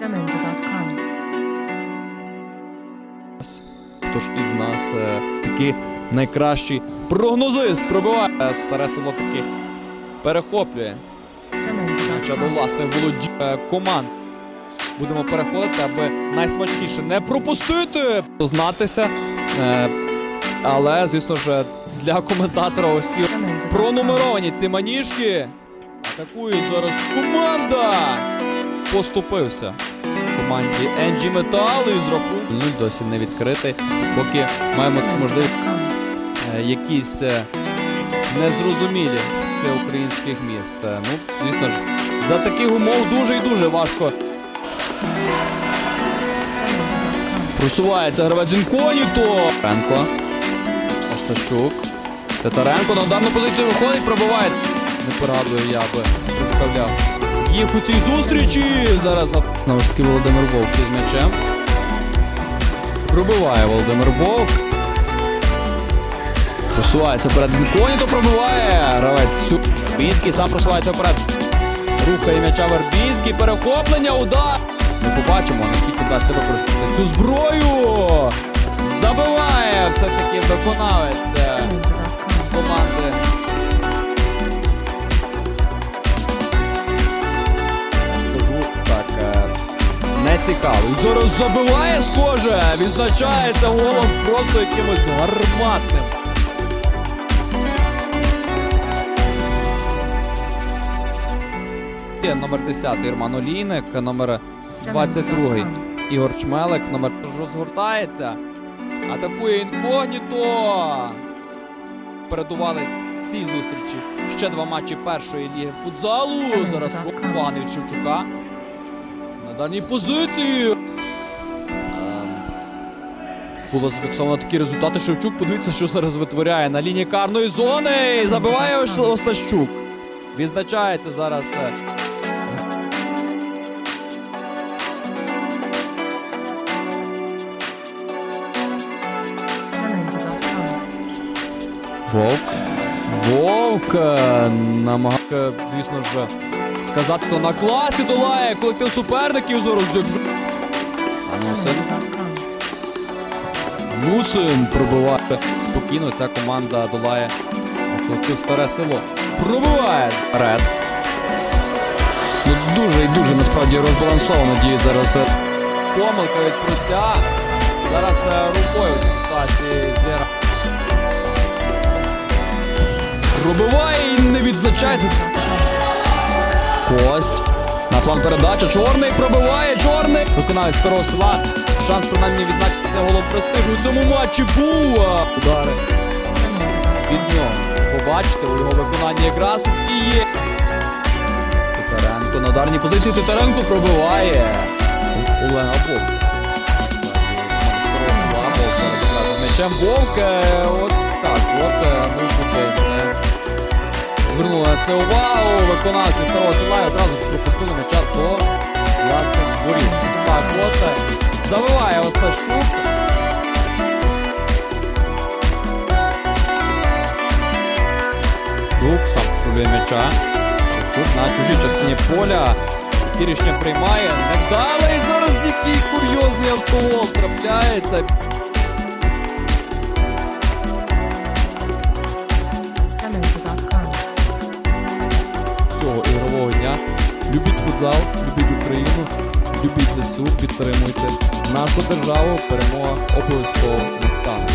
Jamendo.com. Хто ж із нас е, такий найкращий прогнозист пробиває. Старе село таки перехоплює. Хоча до власних володінь команд. Будемо переходити, аби найсмачніше не пропустити. Знатися. Е, але, звісно ж, для коментатора усі пронумеровані ці маніжки. Атакує зараз команда. Поступився команді NG Metal і з рахунку нуль досі не відкритий. Поки маємо можливість е, якісь е, незрозумілі це українських міст. Е, Ну, звісно ж, за таких умов дуже і дуже важко просувається гравець інкогніто. Френко. Остащук. Титаренко на ударну позицію виходить, пробиває. Не пригадую, я би представляв. Їх у цій зустрічі. Зараз знову ж таки Володимир Вовк із м'ячем. Пробиває Володимир Вовк. Просувається вперед Інкогніто пробиває. Гравець Вербінський сам просувається вперед. Рухає м'яча Вербінський. Перехоплення, удар. Ми побачимо, наскільки вдасться використати цю зброю. Забиває все-таки виконавець цікавий. Зараз забиває, схоже. Відзначається голом просто якимось гарматним. Номер 10 Ірман Олійник, номер 22 Ігор Чмелик, номер розгортається. Атакує інкогніто. Передували цій зустрічі ще два матчі першої ліги футзалу. Зараз поганий Шевчука. На дальній позиції. Ем, Було зафіксовано такі результати. Шевчук, подивіться, що зараз витворяє на лінії карної зони. І забиває Остащук. Відзначається зараз. е. Вовк. Вовк е, звісно ж, сказати, то на класі долає колектив суперників зараз держу. Анусин. Jamendo.com. Мусин пробиває. Спокійно ця команда долає колектив старе село. Пробиває. Ред. Ну, дуже і дуже насправді розбалансовано діє зараз. е, Помилка від Пруця. Зараз е, рукою в ситуації зіра. Пробиває і не відзначається. Кость. На фланг передача. Чорний пробиває. Чорний. Виконавець старого села. Шанс принаймні відзначитися голом престижу у цьому матчі був. Удари від нього. Побачите, у його виконанні якраз і є. Титаренко на ударній позиції. Титаренко пробиває. Вовк. Старого села Вовк Ось так. От е, звернули на це увагу. Виконавці старого села і одразу ж пропустили м'яча до власних. Ось Так, от е, забиває Остащук. Дук сам пробує м'яча. Тут на чужій частині поля. Такі рішення приймає. Невдалий зараз який курйозний автогол трапляється. Любіть футзал, любіть Україну, любіть ЗСУ, підтримуйте нашу державу. Перемога обов'язково настане.